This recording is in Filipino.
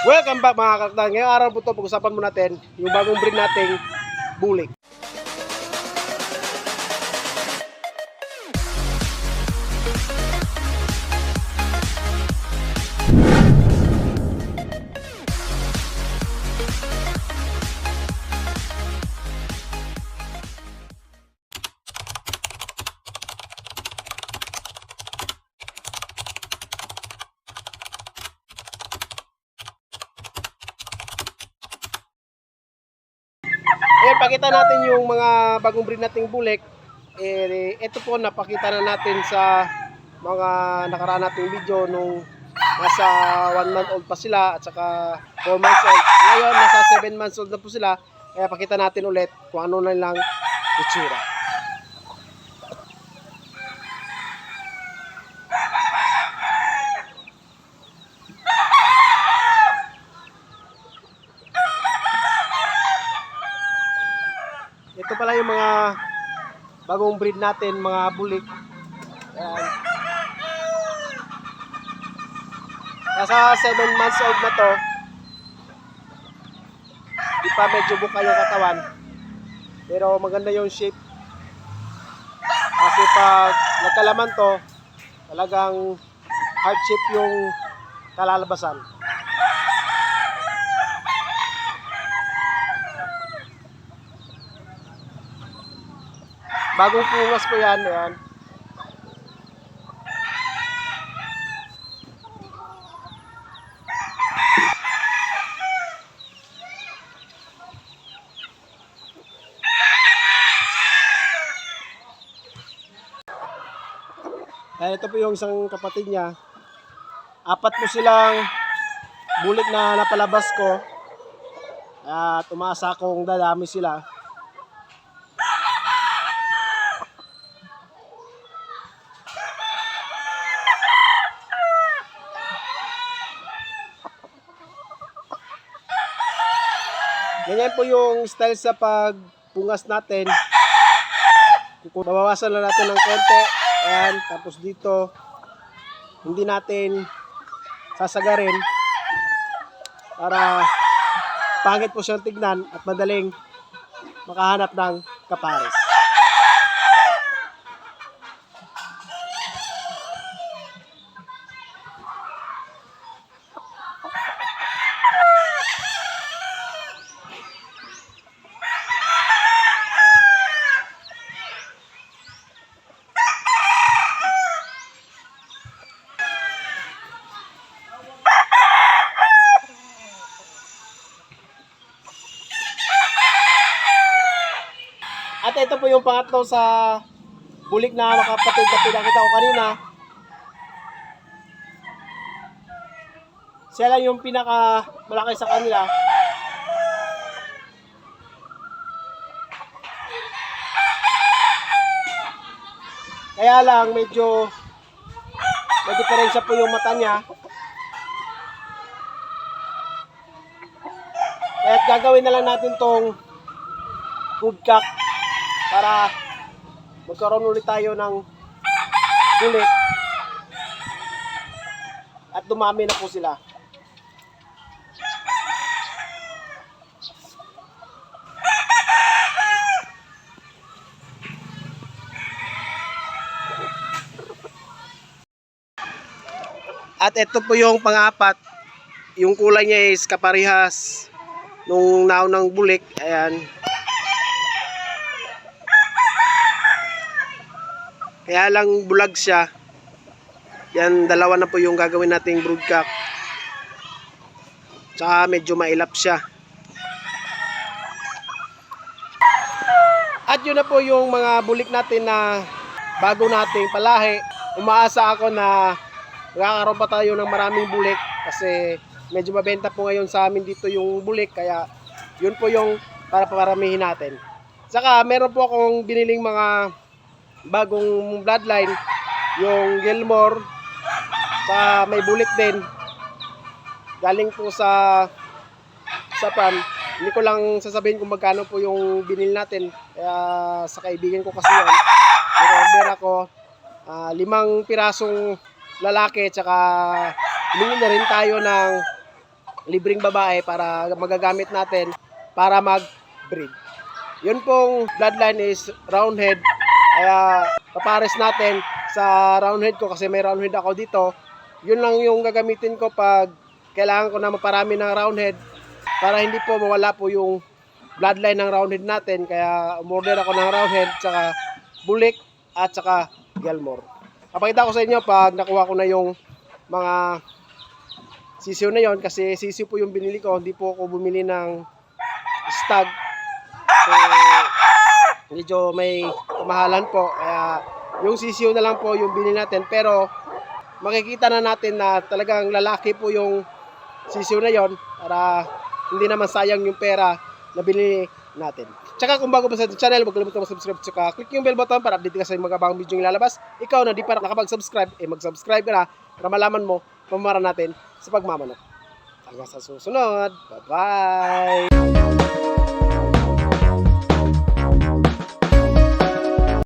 Welcome back mga kaktan. Ngayong araw po ito, pag-usapan mo natin yung bagong breed nating bulik. Ayan, pakita natin yung mga bagong breed nating bulik. Eh, ito po, napakita na natin sa mga nakaraan nating video nung nasa 1 month old pa sila at saka 4 months old. Ngayon, nasa 7 months old na po sila. Kaya pakita natin ulit kung ano na lang itsura. Pala yung mga bagong breed natin, mga bulik. Ayan. Nasa 7 months old na to. Di pa medyo buka yung katawan. Pero maganda yung shape. Kasi pag nagkalaman to, talagang shape yung kalalabasan. Bagong pungas po yan. Ayan. Kaya ito po yung isang kapatid niya. Apat po silang bulik na napalabas ko. At umasa akong dadami sila. Ganyan po yung style sa pagpungas natin. Kung babawasan lang natin ng konti. Ayan, tapos dito, hindi natin sasagarin para pangit po siyang tignan at madaling makahanap ng kapares. Ito po yung pangatlo sa bulik na makapatid na pinakita ko kanina. Siya lang yung pinaka malaki sa kanila. Kaya lang medyo may diferensya po yung mata niya. Kaya gagawin na lang natin tong food cock para magkaroon ulit tayo ng bulik at dumami na po sila. At ito po yung pang-apat. Yung kulay niya is kaparihas nung naunang bulik. Ayan. Kaya lang bulag siya. Yan, dalawa na po yung gagawin nating broodcock. Tsaka medyo mailap siya. At yun na po yung mga bulik natin na bago nating palahi. Umaasa ako na magkakaroon pa tayo ng maraming bulik kasi medyo mabenta po ngayon sa amin dito yung bulik kaya yun po yung para paramihin natin. Saka meron po akong biniling mga bagong bloodline yung Gilmore sa may bulik din galing po sa sa farm hindi ko lang sasabihin kung magkano po yung binil natin kaya sa kaibigan ko kasi yun nag-order ako ah, limang pirasong lalaki tsaka humingi na rin tayo ng libreng babae para magagamit natin para mag-breed. Yun pong bloodline is roundhead. Kaya papares natin sa roundhead ko kasi may roundhead ako dito. Yun lang yung gagamitin ko pag kailangan ko na maparami ng roundhead para hindi po mawala po yung bloodline ng roundhead natin. Kaya umorder ako ng roundhead, tsaka bulik, at tsaka Gilmore. Papakita ko sa inyo pag nakuha ko na yung mga sisiw na yon kasi sisiw po yung binili ko, hindi po ako bumili ng stag. So, medyo may kamahalan po. Kaya yung sisiw na lang po yung binili natin. Pero makikita na natin na talagang lalaki po yung sisiw na yon para hindi naman sayang yung pera na binili natin. Tsaka kung bago pa sa channel, huwag kalimutan mag-subscribe tsaka click yung bell button para update ka sa mga bagong video yung ilalabas. Ikaw na di pa nakapag-subscribe, eh mag-subscribe ka na para malaman mo pamara natin sa pagmamanok. Hanggang sa susunod. Bye-bye!